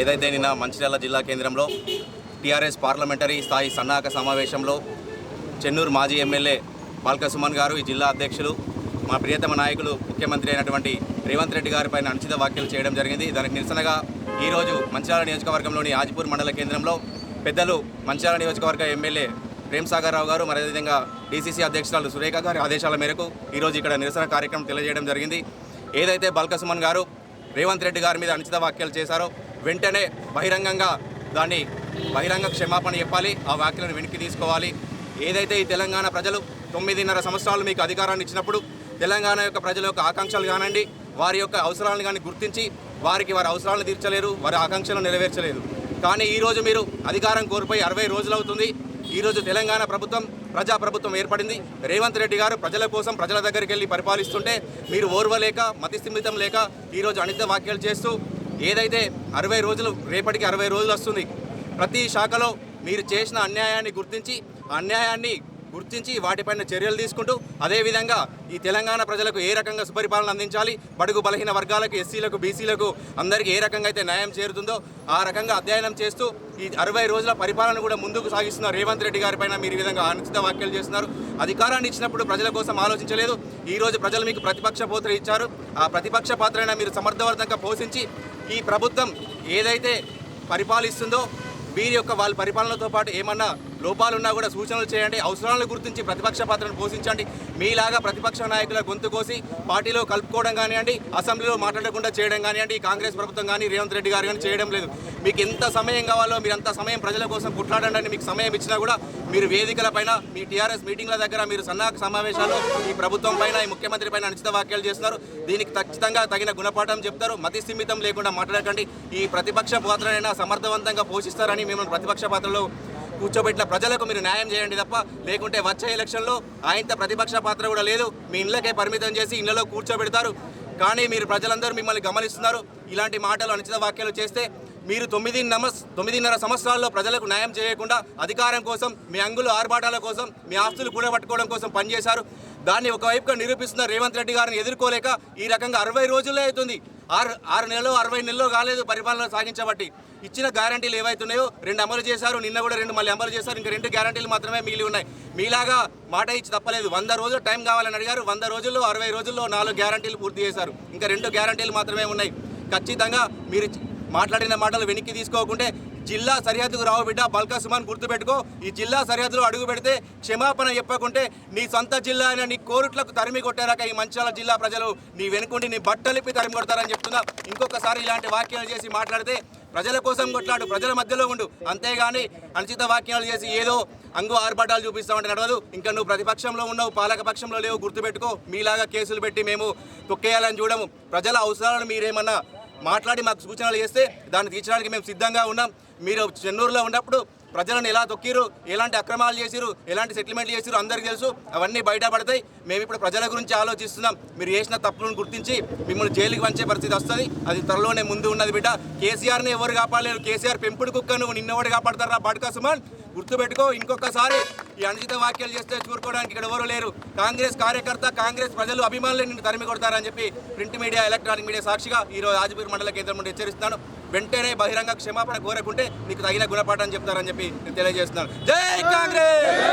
ఏదైతే నిన్న మంచిర్యాల జిల్లా కేంద్రంలో టీఆర్ఎస్ పార్లమెంటరీ స్థాయి సన్నాహక సమావేశంలో చెన్నూరు మాజీ ఎమ్మెల్యే బాల్కసుమన్ గారు ఈ జిల్లా అధ్యక్షులు మా ప్రియతమ నాయకులు ముఖ్యమంత్రి అయినటువంటి రేవంత్ రెడ్డి గారి పైన అనుచిత వ్యాఖ్యలు చేయడం జరిగింది. దానికి నిరసనగా ఈరోజు మంచిర్యాల నియోజకవర్గంలోని ఆజిపూర్ మండల కేంద్రంలో పెద్దలు మంచిర్యాల నియోజకవర్గ ఎమ్మెల్యే ప్రేమ్ సాగర్ రావు గారు మరి అదేవిధంగా డీసీసీ అధ్యక్షురాలు సురేఖ గారి ఆదేశాల మేరకు ఈరోజు ఇక్కడ నిరసన కార్యక్రమం తెలియజేయడం జరిగింది. ఏదైతే బాల్క సుమన్ గారు రేవంత్ రెడ్డి గారి మీద అనుచిత వ్యాఖ్యలు చేశారో వెంటనే బహిరంగంగా దాన్ని బహిరంగ క్షమాపణ చెప్పాలి ఆ వ్యాఖ్యలను వెనక్కి తీసుకోవాలి. ఏదైతే ఈ తెలంగాణ ప్రజలు తొమ్మిదిన్నర సంవత్సరాలు మీకు అధికారాన్ని ఇచ్చినప్పుడు తెలంగాణ యొక్క ప్రజల యొక్క ఆకాంక్షలు కానివ్వండి వారి యొక్క అవసరాలను కానీ గుర్తించి వారికి వారి అవసరాలను తీర్చలేరు వారి ఆకాంక్షలను నెరవేర్చలేదు. కానీ ఈరోజు మీరు అధికారం కోల్పోయి అరవై రోజులు అవుతుంది. ఈరోజు తెలంగాణ ప్రభుత్వం ప్రజా ప్రభుత్వం ఏర్పడింది. రేవంత్ రెడ్డి గారు ప్రజల కోసం ప్రజల దగ్గరికి వెళ్ళి పరిపాలిస్తుంటే మీరు ఓర్వలేక మతిస్థిమితం లేక ఈరోజు అనిత వ్యాఖ్యలు చేస్తూ ఏదైతే అరవై రోజులు రేపటికి అరవై రోజులు వస్తుంది ప్రతి శాఖలో మీరు చేసిన అన్యాయాన్ని గుర్తించి ఆ అన్యాయాన్ని గుర్తించి వాటిపైన చర్యలు తీసుకుంటూ అదేవిధంగా ఈ తెలంగాణ ప్రజలకు ఏ రకంగా సుపరిపాలన అందించాలి? బడుగు బలహీన వర్గాలకు ఎస్సీలకు బీసీలకు అందరికీ ఏ రకంగా అయితే న్యాయం చేరుతుందో ఆ రకంగా అధ్యయనం చేస్తూ ఈ అరవై రోజుల పరిపాలన కూడా ముందుకు సాగిస్తున్న రేవంత్ రెడ్డి గారి పైన మీరు ఈ విధంగా అనుచిత వ్యాఖ్యలు చేస్తున్నారు. అధికారాన్ని ఇచ్చినప్పుడు ప్రజల కోసం ఆలోచించలేదు. ఈ రోజు ప్రజలు మీకు ప్రతిపక్ష పాత్ర ఇచ్చారు. ఆ ప్రతిపక్ష పాత్రైనా మీరు సమర్థవంతంగా పోషించి ఈ ప్రభుత్వం ఏదైతే పరిపాలిస్తుందో వీరి యొక్క వాళ్ళ పరిపాలనతో పాటు ఏమన్నా లోపాలున్నా కూడా సూచనలు చేయండి. అవసరాలను గుర్తించి ప్రతిపక్ష పాత్రను పోషించండి. మీలాగా ప్రతిపక్ష నాయకుల గొంతు కోసి పార్టీలో కలుపుకోవడం కానివ్వండి అసెంబ్లీలో మాట్లాడకుండా చేయడం కానివ్వండి ఈ కాంగ్రెస్ ప్రభుత్వం కానీ రేవంత్ రెడ్డి గారు కానీ చేయడం లేదు. మీకు ఎంత సమయం కావాలో మీరు అంత సమయం ప్రజల కోసం కొట్లాడండి మీకు సమయం ఇచ్చినా కూడా మీరు వేదికల పైన మీ టీఆర్ఎస్ మీటింగ్ల దగ్గర మీరు సన్నాహక సమావేశాల్లో ఈ ప్రభుత్వం పైన ఈ ముఖ్యమంత్రి పైన అనుచిత వ్యాఖ్యలు చేస్తున్నారు. దీనికి ఖచ్చితంగా తగిన గుణపాఠం చెప్తారు. మతి స్థిమితం లేకుండా మాట్లాడకండి. ఈ ప్రతిపక్ష పాత్రనైనా సమర్థవంతంగా పోషిస్తారని మిమ్మల్ని ప్రతిపక్ష పాత్రలో కూర్చోబెట్టిన ప్రజలకు మీరు న్యాయం చేయండి తప్ప లేకుంటే వచ్చే ఎలక్షన్లో ఆయంత ప్రతిపక్ష పాత్ర కూడా లేదు. మీ ఇళ్ళకే పరిమితం చేసి ఇళ్ళలో కూర్చోబెడతారు. కానీ మీరు ప్రజలందరూ మిమ్మల్ని గమనిస్తున్నారు. ఇలాంటి మాటలు అనుచిత వ్యాఖ్యలు చేస్తే మీరు తొమ్మిది నమస్ తొమ్మిదిన్నర సంవత్సరాల్లో ప్రజలకు న్యాయం చేయకుండా అధికారం కోసం మీ అంగులు ఆర్భాటాల కోసం మీ ఆస్తులు కూడబట్టుకోవడం కోసం పనిచేశారు. దాన్ని ఒకవైపుగా నిరూపిస్తున్న రేవంత్ రెడ్డి గారిని ఎదుర్కోలేక ఈ రకంగా అరవై రోజులే అవుతుంది. ఆరు ఆరు నెలలు అరవై నెలలో కాలేదు పరిపాలన సాగించబట్టి. ఇచ్చిన గ్యారంటీలు ఏవైతున్నాయో రెండు అమలు చేశారు. నిన్న కూడా రెండు మళ్ళీ అమలు చేశారు. ఇంకా రెండు గ్యారంటీలు మాత్రమే మిగిలి ఉన్నాయి. మీలాగా మాట ఇచ్చి తప్పలేదు. వంద రోజులు టైం కావాలని అడిగారు. వంద రోజుల్లో అరవై రోజుల్లో నాలుగు గ్యారంటీలు పూర్తి చేశారు. ఇంకా రెండు గ్యారంటీలు మాత్రమే ఉన్నాయి. ఖచ్చితంగా మీరు మాట్లాడిన మాటలు వెనక్కి తీసుకోకుంటే జిల్లా సరిహద్దుకు రావు బిడ్డ బల్కా సుమాన్ గుర్తుపెట్టుకో. ఈ జిల్లా సరిహద్దులో అడుగు పెడితే క్షమాపణ చెప్పకుంటే నీ సొంత జిల్లా అయిన నీ కోరుట్లకు తరిమి కొట్టారాక ఈ మంచాల జిల్లా ప్రజలు నీ వెనుకుండి నీ బట్టలిప్పి తరిమి కొడతారని చెప్తున్నా. ఇంకొకసారి ఇలాంటి వాక్యాలు చేసి మాట్లాడితే ప్రజల కోసం కొట్లాడు ప్రజల మధ్యలో ఉండు. అంతేగాని అనుచిత వాక్యాలు చేసి ఏదో అంగు ఆర్భాటాలు చూపిస్తామంటే నడవదు. ఇంకా నువ్వు ప్రతిపక్షంలో ఉన్నావు పాలక పక్షంలో లేవు గుర్తుపెట్టుకో. మీలాగా కేసులు పెట్టి మేము తొక్కేయాలని చూడము. ప్రజల అవసరాలను మీరేమన్నా మాట్లాడి మాకు సూచనలు చేస్తే దాన్ని తీర్చడానికి మేము సిద్ధంగా ఉన్నాం. మీరు చెన్నూరులో ఉన్నప్పుడు ప్రజలను ఎలా తొక్కిరు ఎలాంటి అక్రమాలు చేసిరు ఎలాంటి సెటిల్మెంట్లు చేసిరు అందరికీ తెలుసు. అవన్నీ బయటపడతాయి. మేము ఇప్పుడు ప్రజల గురించి ఆలోచిస్తున్నాం. మీరు చేసిన తప్పులను గుర్తించి మిమ్మల్ని జైలుకి వంచే పరిస్థితి వస్తుంది. అది త్వరలోనే ముందు ఉన్నది బిడ్డ. కేసీఆర్ని ఎవరు కాపాడలేరు? కేసీఆర్ పెంపుడు కుక్కను నువ్వు నిన్నెవడు కాపాడతారా? బడ్కా సుమన్. గుర్తుపెట్టుకో ఇంకొకసారి ఈ అనుచిత వ్యాఖ్యలు చేస్తే చూరుకోవడానికి ఇక్కడ ఎవరు లేరు. కాంగ్రెస్ కార్యకర్త కాంగ్రెస్ ప్రజలు అభిమానులు నిన్ను తరిమి కొడతారని చెప్పి ప్రింట్ మీడియా ఎలక్ట్రానిక్ మీడియా సాక్షిగా ఈరోజు ఆజిపూర్ మండల కేంద్రం నుండి హెచ్చరిస్తున్నాను. వెంటనే బహిరంగ క్షమాపణ కోరకుంటే నీకు తగిన గుణపాఠం చెప్తారని చెప్పి నేను తెలియజేస్తున్నాను. జై కాంగ్రెస్!